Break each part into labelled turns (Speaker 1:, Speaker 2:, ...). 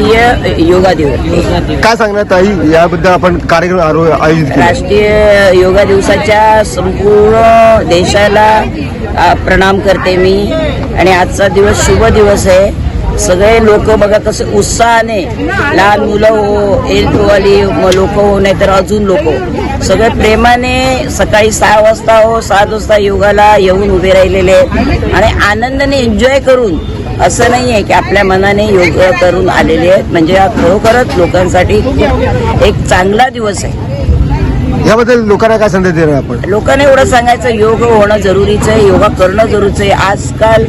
Speaker 1: राष्ट्रीय योगा दिवस
Speaker 2: काय सांगणार ताई? याबद्दल आपण कार्यक्रम आरो- आयोजित केला.
Speaker 1: राष्ट्रीय योगा दिवसाच्या संपूर्ण देशाला प्रणाम करते मी. आणि आजचा दिवस शुभ दिवस आहे. सगळे लोक बघा कसे उत्साहाने लहान मुलं हो एल्टोवाली लोक हो नाहीतर अजून लोक हो. सगळे प्रेमाने सकाळी सहा वाजता हो सात वाजता योगाला येऊन उभे राहिलेले. आहेत आणि आनंदाने एन्जॉय करून असं नाही आहे की आपल्या मनाने योग करून आलेले आहेत. म्हणजे हा खरोखरच लोकांसाठी एक चांगला दिवस आहे.
Speaker 2: याबद्दल लोकांना काय संदेश देणार आपण?
Speaker 1: लोकांना एवढं सांगायचं योग होणं जरुरीचं आहे योगा करणं जरुरीचं आहे. आजकाल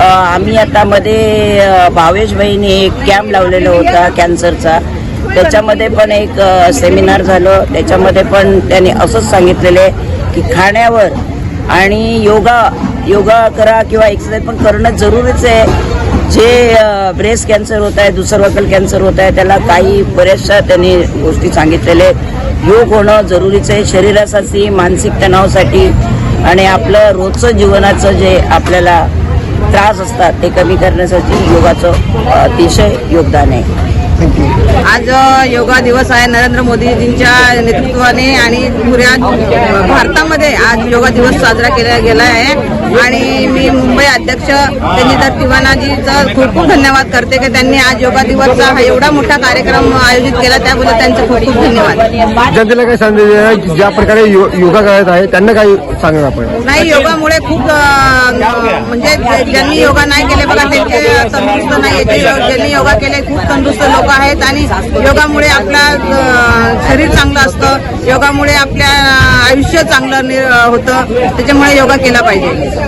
Speaker 1: आम्ही आता मध्ये भावेश भाईने एक कॅम्प लावलेला होता कॅन्सरचा. त्याच्यामध्ये पण एक सेमिनार झालं. त्याच्यामध्ये पण त्यांनी असंच सांगितलेलं आहे की खाण्यावर आणि योगा योगा करा किंवा एक्सरसाइज पण करणं जरुरीच आहे. जे ब्रेस्ट कॅन्सर होत आहे दुसरवकल कॅन्सर होत आहे त्याला काही बऱ्याचशा त्यांनी गोष्टी सांगितलेल्या आहेत. योग होणं जरुरीचं आहे. शरीरासाठी मानसिक तणावासाठी आणि आपलं रोजचं जीवनाचं जे आपल्याला त्रास असतात ते कमी करण्यासाठी योगाचं अतिशय योगदान आहे.
Speaker 2: थँक्यू
Speaker 3: आज योगा दिवस आहे नरेंद्र मोदीजींच्या नेतृत्वाने आणि पुऱ्या भारतामध्ये आज योगा दिवस साजरा केला गेला आहे. आणि मी मुंबई अध्यक्ष तेजीधर तिवानाजीचं खूप खूप धन्यवाद करते की त्यांनी आज योगा दिवसचा हा एवढा मोठा कार्यक्रम आयोजित केला त्याबद्दल त्यांचे खूप खूप धन्यवाद.
Speaker 2: जनतेला काय संदेश देणार ज्या प्रकारे योगा करत आहे त्यांना काय सांगणार आपण?
Speaker 3: नाही योगामुळे खूप म्हणजे ज्यांनी योगा नाही केले बघा त्यांचे तंदुरुस्त नाही येते ज्यांनी योगा केले खूप तंदुरुस्त लोक आहेत आणि योगामुळे आपला शरीर चांगलं असतं. योगामुळे आपल्या आयुष्य चांगलं नि- होतं. त्याच्यामुळे योगा केला पाहिजे.